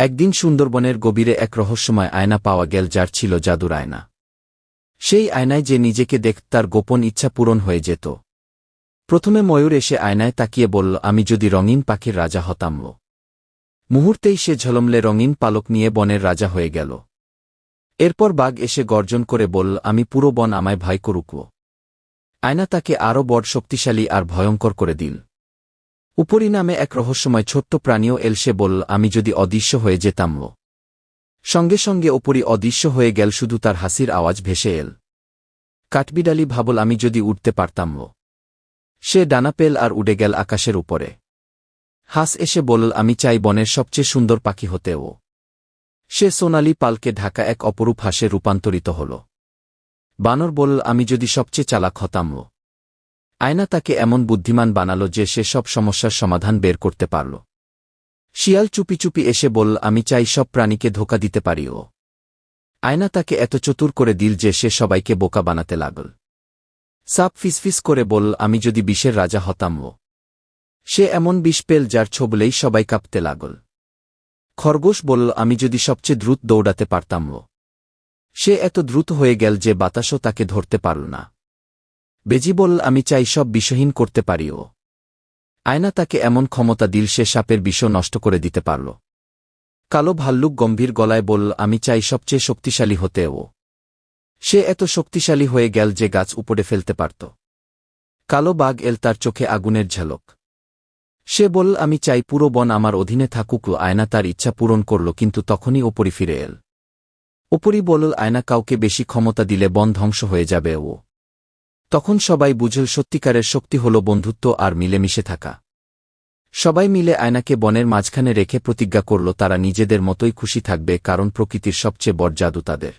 একদিন সুন্দরবনের গভীরে এক রহস্যময় আয়না পাওয়া গেল যার ছিল জাদুর আয়না। সেই আয়নায় যে নিজেকে দেখ, তার গোপন ইচ্ছা পূরণ হয়ে যেত। প্রথমে ময়ূর এসে আয়নায় তাকিয়ে বলল, আমি যদি রঙিন পাখির রাজা হতামল মুহূর্তেই সে ঝলমলে রঙিন পালক নিয়ে বনের রাজা হয়ে গেল। এরপর বাঘ এসে গর্জন করে বলল, আমি পুরো বন আমায় ভয় করুক আয়না তাকে আরও বড় শক্তিশালী আর ভয়ঙ্কর করে দিল। উপরি নামে এক রহস্যময় ছোট্ট প্রাণীও এলসে বলল, আমি যদি অদৃশ্য হয়ে যেতাম। সঙ্গে সঙ্গে ওপরি অদৃশ্য হয়ে গেল, শুধু তার হাসির আওয়াজ ভেসে এল কাঠবিড়ালি ভাবল, আমি যদি উঠতে পারতাম। সে ডানা পেল আর উড়ে গেল আকাশের উপরে হাস এসে বলল, আমি চাই বনের সবচেয়ে সুন্দর পাখি হতে ও সে সোনালি পালকে ঢাকা এক অপরূপ হাসে রূপান্তরিত হল বানর বলল, আমি যদি সবচেয়ে চালাক হতাম। আয়না তাকে এমন বুদ্ধিমান বানালো যে সে সব সমস্যার সমাধান বের করতে পারল। শিয়াল চুপি চুপি এসে বলল, আমি চাই সব প্রাণীকে ধোকা দিতে পারি ও। আয়না তাকে এত চতুর করে দিল যে সে সবাইকে বোকা বানাতে লাগল। সাপ ফিসফিস করে বলল, আমি যদি বিষের রাজা হতাম ও। সে এমন বিষ পেল যার ছবলেই সবাই কাঁপতে লাগল। খরগোশ বলল, আমি যদি সবচেয়ে দ্রুত দৌড়াতে পারতাম ও। সে এত দ্রুত হয়ে গেল যে বাতাসও তাকে ধরতে পারল না। বেজি বলল আমি চাই সব বিষহীন করতে পারি ও আয়না তাকে এমন ক্ষমতা দিল, সে সাপের বিষ নষ্ট করে দিতে পারল। কালো ভাল্লুক গম্ভীর গলায় বলল আমি চাই সবচেয়ে শক্তিশালী হতে ও সে এত শক্তিশালী হয়ে গেল যে গাছ উপড়ে ফেলতে পারত। কালো বাঘ এল তার চোখে আগুনের ঝালক। সে বলল আমি চাই পুরো বন আমার অধীনে থাকুক, আয়না তার ইচ্ছা পূরণ করল, কিন্তু তখনই ওপরি ফিরে এল। ওপরি বলল আয়না কাউকে বেশি ক্ষমতা দিলে বন ধ্বংস হয়ে যাবে ও। তখন সবাই বুঝল সত্যিকারের শক্তি হল বন্ধুত্ব আর মিলেমিশে থাকা। সবাই মিলে আয়নাকে বনের মাঝখানে রেখে প্রতিজ্ঞা করল, তারা নিজেদের মতোই খুশি থাকবে কারণ প্রকৃতির সবচেয়ে বড় জাদু তাদের।